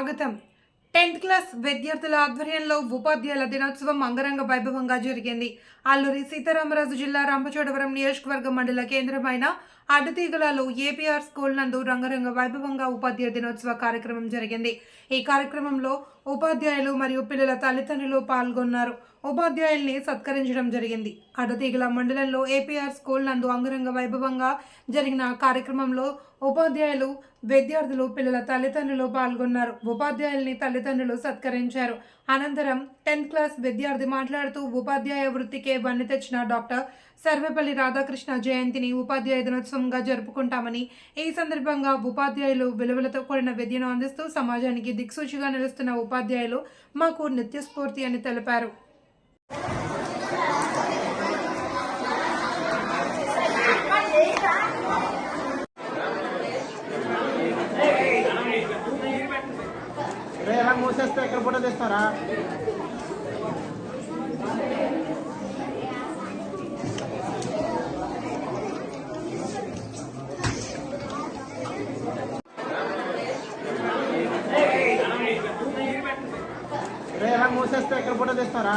స్వాగతం. Tenth class విద్యార్థుల ఆధ్వర్యంలో ఉపాధ్యాయుల దినోత్సవం అంగరంగ వైభవంగా జరిగింది. అల్లూరి సీతారామరాజు జిల్లా రంపచోడవరం నియోజకవర్గ మండల కేంద్రమైన అడ్డతీగలలో ఏపీఆర్ స్కూల్ నందు రంగరంగ వైభవంగా ఉపాధ్యాయ దినోత్సవ కార్యక్రమం జరిగింది. ఈ కార్యక్రమంలో ఉపాధ్యాయులు మరియు పిల్లల తల్లిదండ్రులు పాల్గొన్నారు. ఉపాధ్యాయుల్ని సత్కరించడం జరిగింది. అడతీగల మండలంలో ఏపీఆర్ స్కూల్ నందు అంగరంగ వైభవంగా జరిగిన కార్యక్రమంలో ఉపాధ్యాయులు విద్యార్థులు పిల్లల తల్లిదండ్రులు పాల్గొన్నారు. ఉపాధ్యాయుల్ని తల్లిదండ్రులు సత్కరించారు. అనంతరం టెన్త్ క్లాస్ విద్యార్థి మాట్లాడుతూ ఉపాధ్యాయ వృత్తికే వన్నె తెచ్చిన డాక్టర్ సర్వేపల్లి రాధాకృష్ణ జయంతిని ఉపాధ్యాయ దినోత్సవంగా జరుపుకుంటామని ఈ సందర్భంగా ఉపాధ్యాయులు విలువలతో కూడిన విద్యను అందిస్తూ సమాజానికి దిక్సూచిగా నిలుస్తున్న ఉపాధ్యాయులు మాకు నిత్యస్ఫూర్తి అని తెలిపారు. మూసేస్తే ఎక్కడ ఫోటో తీస్తారా? రే ఎలా మూసేస్తే ఎక్కడ ఫోటో తీస్తారా?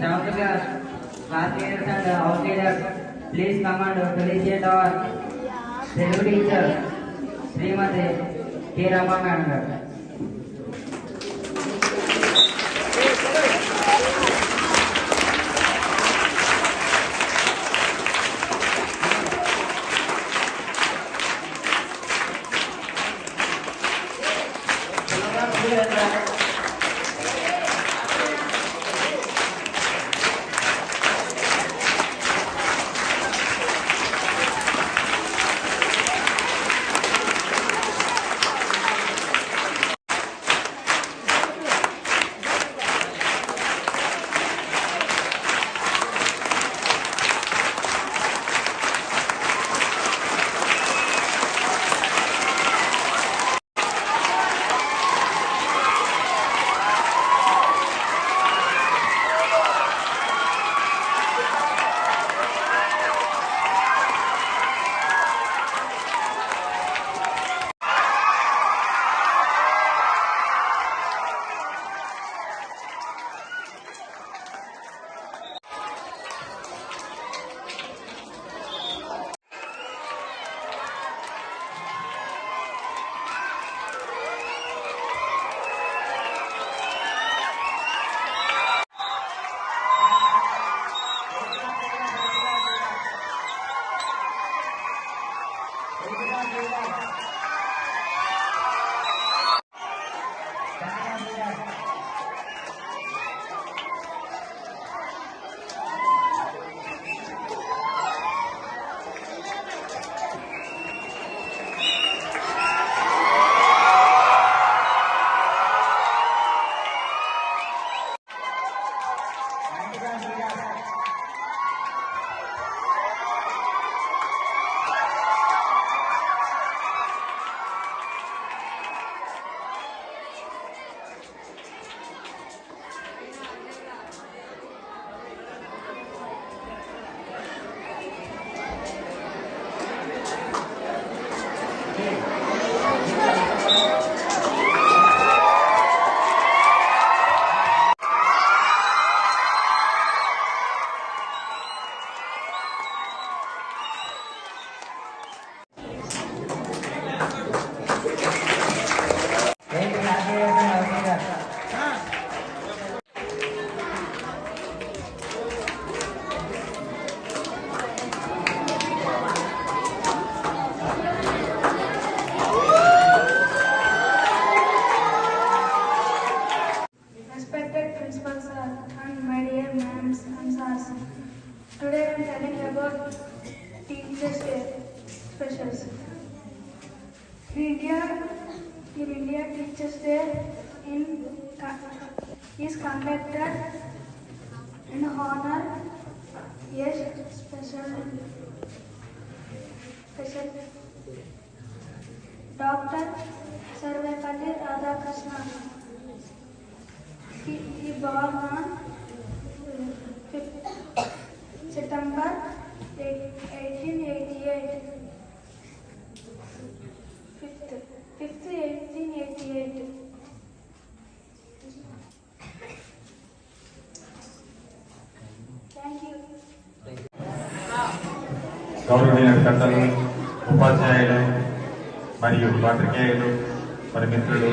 down to the earth. Classmates and outsiders, please come and felicitate our Telugu teacher, Srimati K. Ramananda. Madam. garu. in India Teachers Day in is conducted in honor a special special Dr. Sarvepalli Radhakrishnan. He, he born on 5th September 1888. గౌరవనీయ పెద్దలు ఉపాధ్యాయులు మరియు పాత్రికేయులు మరి మిత్రులు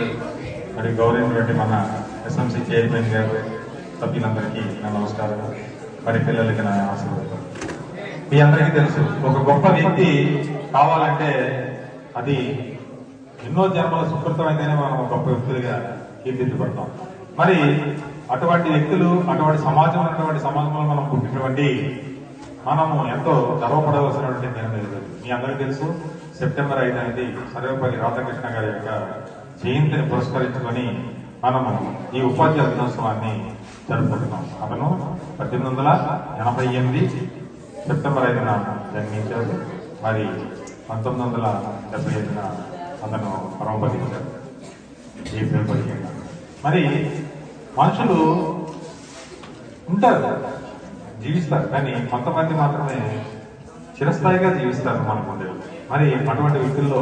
మరి గౌరవించినటువంటి మన SMC chairman గారు సభ్యులందరికీ నా నమస్కారం మరి పిల్లలకి నా ఆశీర్వాదం మీ అందరికీ తెలుసు ఒక గొప్ప వ్యక్తి కావాలంటే అది ఎన్నో జన్మల సుకృతమైతేనే మనం గొప్ప వ్యక్తులుగా కీర్తించబడతాం. మరి అటువంటి వ్యక్తులు అటువంటి సమాజం అటువంటి సమాజంలో మనం పుట్టినటువంటి మనము ఎంతో గర్వపడవలసినటువంటి దినం ఇది. మీ అందరికీ తెలుసు సెప్టెంబర్ ఐదు అనేది సర్వేపల్లి రాధాకృష్ణ గారి యొక్క జయంతిని పురస్కరించుకొని మనము ఈ ఉపాధ్యాయ దినోత్సవాన్ని జరుపుకుంటున్నాం. అతను పద్దెనిమిది వందల ఎనభై ఎనిమిది సెప్టెంబర్ ఐదున జన్మించారు మరి పంతొమ్మిది వందల డెబ్బై ఐదున అతను పరమపదించారు ఏప్రిల్ పదిహేను. మరి మనుషులు ఉంటారు. జీవిస్తారు. కానీ కొంతమంది మాత్రమే చిరస్థాయిగా జీవిస్తారు మన ముందు. మరి అటువంటి వ్యక్తుల్లో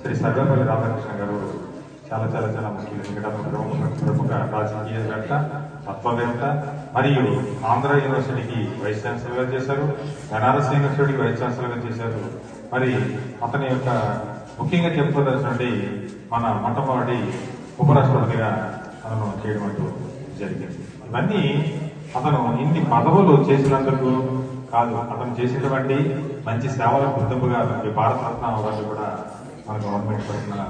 శ్రీ సర్వేపల్లి రాధాకృష్ణ గారు చాలా చాలా చాలా ముఖ్యం ఎందుకంటే ప్రముఖ రాజకీయవేత్త తత్వవేత్త మరియు ఆంధ్ర యూనివర్సిటీకి వైస్ ఛాన్సలర్గా చేశారు బెనారస్ యూనివర్సిటీకి వైస్ ఛాన్సలర్గా చేశారు. మరి అతని యొక్క ముఖ్యంగా చెప్పుకోదలసినటువంటి మన మొట్టమొదటి ఉపరాష్ట్రపతిగా అతను చేయడం జరిగింది. ఇవన్నీ అతను ఇన్ని పదవులు చేసినందుకు కాదు అతను చేసినటువంటి మంచి సేవల గుర్తింపుగా అతనికి భారతరత్న అవార్డు కూడా మన గవర్నమెంట్ తరఫున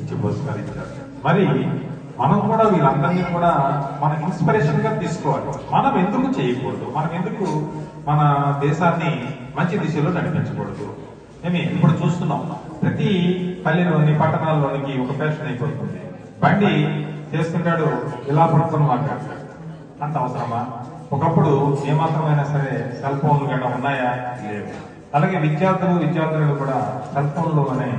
ఇచ్చి పురస్కరించారు. మరి మనం కూడా వీళ్ళందరినీ కూడా మన ఇన్స్పిరేషన్గా తీసుకోవాలి. మనం ఎందుకు చేయకూడదు? మనం ఎందుకు మన దేశాన్ని మంచి దిశలో నడిపించకూడదు? ఏమి ఇప్పుడు చూస్తున్నాం. ప్రతి పల్లెలోని పట్టణాల్లోనికి ఒక ఫ్యాషన్ అయిపోతుంది. బండి చేస్తుంటాడు ఇలా పడుకొని మాట్లాడతాడు అంత అవసరమా? ఒకప్పుడు ఏమాత్రమైనా సరే సెల్ ఫోన్లు గట్రా ఉన్నాయా? లేవు. అలాగే విద్యార్థులు విద్యార్థులు కూడా సెల్ ఫోన్లోనే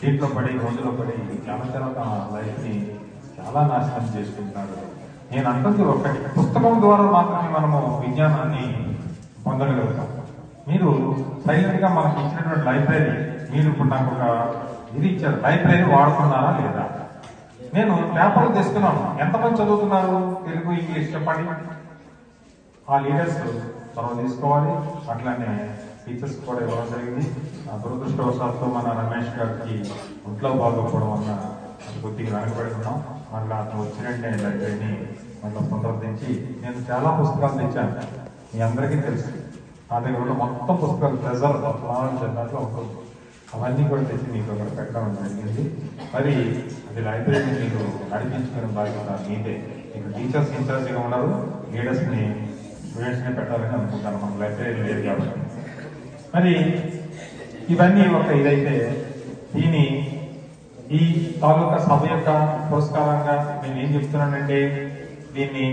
దీంట్లో పడి రోజులో పడి చాలా తమ లైఫ్ని చాలా నాశనం చేసుకుంటున్నాడు నేను అంటుంది ఒకటి పుస్తకం ద్వారా మాత్రమే మనము విజ్ఞానాన్ని పొందగలుగుతాం. మీరు సైలెంట్గా మనకు ఇచ్చినటువంటి లైబ్రరీ మీరు ఇప్పుడు నాకు ఒక ఇది ఇచ్చారు లైబ్రరీ వాడుతున్నారా లేదా? నేను పేపర్లు తెస్తున్నాను. ఎంతమంది చదువుతున్నారు? తెలుగు ఇంగ్లీష్ చెప్పండి. ఆ లీడర్స్ చొరవ తీసుకోవాలి. అట్లానే టీచర్స్ కూడా ఇవ్వడం జరిగింది. ఆ దురదృష్టవశాత్తు మన రమేష్ గారికి ఒంట్లో బాగోకపోవడం వల్ల అది కొద్దిగా వెనకబడి ఉన్నాం మళ్ళీ అతను వచ్చినట్టే లైబ్రరీని మళ్ళీ పునరుద్ధరించి నేను చాలా పుస్తకాలు తెచ్చాను. మీ అందరికీ తెలుసు. నా దగ్గర ఉన్న మొత్తం పుస్తకాలు ప్రెజర్ దాంట్లో ఉంటుంది. అవన్నీ కూడా తెచ్చి మీకు అక్కడ పెట్టడం జరిగింది. మరి అది లైబ్రరీని మీరు నడిపించుకునే బాధ్యత మీదే మీకు టీచర్స్ ఇన్ఛార్జ్గా ఉన్నారు లీడర్స్ని స్టూడెంట్స్ని పెట్టాలని అనుకుంటాను మన లైబ్రరీ లేదు కాబట్టి. మరి ఇవన్నీ ఒక ఇదైతే దీని ఈ తాలూకా సభ యొక్క పురస్కారంగా నేను ఏం చెప్తున్నానంటే దీన్ని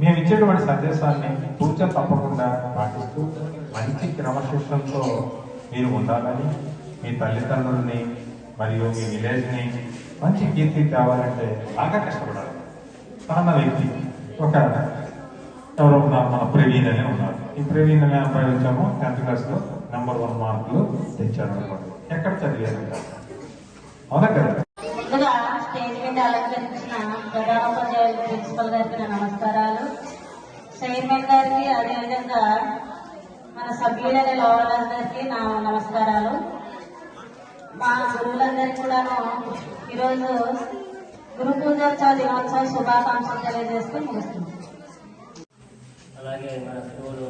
మేము ఇచ్చేటువంటి సందేశాన్ని పూర్చ తప్పకుండా పాటిస్తూ మంచి క్రమశిక్షణతో మీరు ఉండాలని మీ తల్లిదండ్రుల్ని మరియు మీ విలేజ్ని మంచి కీర్తి తేవాలంటే బాగా కష్టపడాలి. చాలా వ్యక్తి. ఒక ఎవరో ఉన్నారు మన ప్రవీణ్ అనే ఉన్నారు. ఈ ప్రవీణ్ అనే అబ్బాయి వచ్చాము టెన్త్ క్లాస్లో నెంబర్ వన్ మార్కులు తెచ్చారు అనమాట ఎక్కడ చదివారు? అవునా కదా? ముందుగా స్టేజ్ మీద అలంకరించిన ప్రధానోపాధ్యాయులు ప్రిన్సిపల్ గారికి నమస్కారాలు. చైర్మన్ గారికి అదేవిధంగా మన సభ్యులైన లోవాలందరికీ నా నమస్కారాలు. మా గురువులందరికీ కూడాను ఈరోజు గురు పూజోత్సవ దినోత్సవం శుభాకాంక్షలు తెలియజేస్తూ ముగిస్తున్నాం. అలాగే మన స్కూలు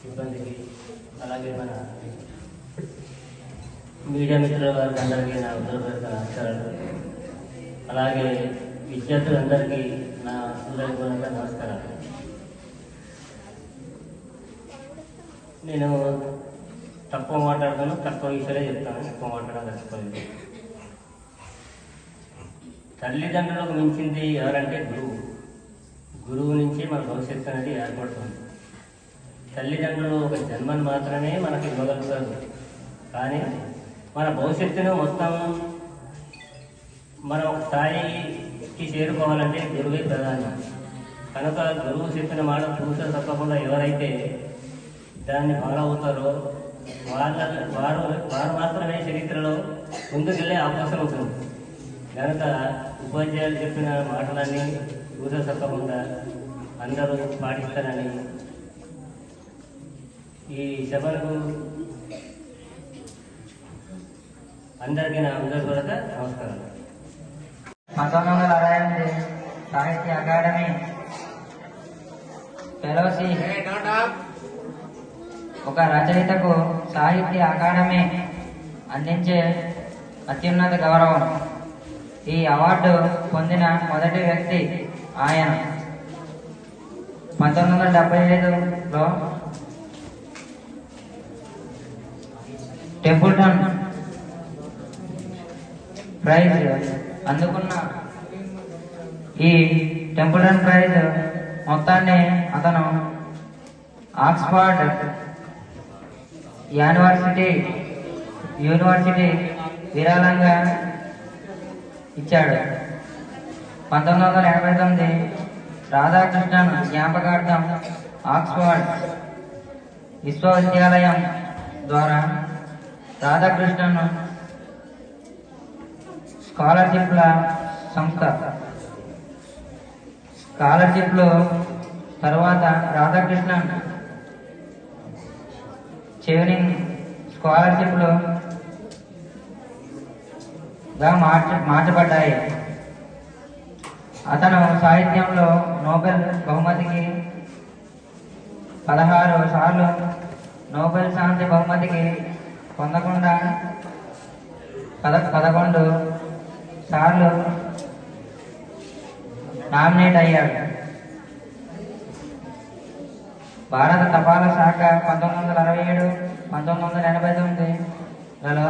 సిబ్బందికి అలాగే మన మీడియా మిత్రుల వారికి అందరికీ నా ఉద్యోగ నమస్కారాలు. అలాగే విద్యార్థులందరికీ నా హృదయపూర్వక నమస్కారాలు. నేను తక్కువ మాట్లాడతాను తక్కువ విషయాలే చెప్తాను ఎక్కువ మాట్లాడాలి తక్కువ తల్లిదండ్రులకు మించింది ఎవరంటే గురువు. గురువు నుంచి మన భవిష్యత్తు అనేది ఏర్పడుతుంది. తల్లిదండ్రులు ఒక జన్మను మాత్రమే మనకి ఇవ్వగలుగుతారు. కానీ మన భవిష్యత్తును మొత్తం మనం ఒక స్థాయికి చేరుకోవాలంటే గురువే ప్రధానం. కనుక గురువు చెప్పిన మాట పూస తప్పకుండా ఎవరైతే దాన్ని ఫాలో అవుతారో వాళ్ళ వారు వారు మాత్రమే చరిత్రలో ముందుకెళ్ళే అవకాశం ఉంటుంది. కనుక ఉపాధ్యాయులు చెప్పిన మాటలన్నీ పూస తప్పకుండా అందరూ పాటిస్తారని ఈ సభకు అందరికీ నా హృదయపూర్వక నమస్కారం. పంతొమ్మిది వందల అరవై ఎనిమిది సాహిత్య అకాడమీ ఫెలోషి ఒక రచయితకు సాహిత్య అకాడమీ అందించే అత్యున్నత గౌరవం. ఈ అవార్డు పొందిన మొదటి వ్యక్తి ఆయన. పంతొమ్మిది వందల డెబ్బై ఐదులో టెంపుల్టన్ ప్రైజ్ అందుకున్న ఈ టెంపుల్టన్ ప్రైజ్ మొత్తాన్ని అతను ఆక్స్ఫర్డ్ యూనివర్సిటీ యూనివర్సిటీ విరాళంగా ఇచ్చాడు. పంతొమ్మిది వందల ఎనభై తొమ్మిది రాధాకృష్ణన్ జ్ఞాపకార్థం ఆక్స్ఫర్డ్ విశ్వవిద్యాలయం ద్వారా రాధాకృష్ణన్ స్కాలర్షిప్ల సంస్థ. స్కాలర్షిప్లు తర్వాత రాధాకృష్ణన్ చేరింగ్ స్కాలర్షిప్లు గా మార్చ మార్చబడ్డాయి. అతను సాహిత్యంలో నోబెల్ బహుమతికి పదహారు సార్లు నోబెల్ శాంతి బహుమతికి పొందకుండా పద పదకొండు సార్లు నామినేట్ అయ్యాడు. భారత తపాలా శాఖ పంతొమ్మిది వందల అరవై ఏడు పంతొమ్మిది వందల ఎనభై తొమ్మిదిలలో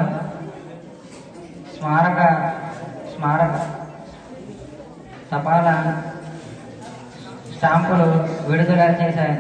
స్మారక స్మారక. తపాలా స్టాంపులు విడుదల చేశాయి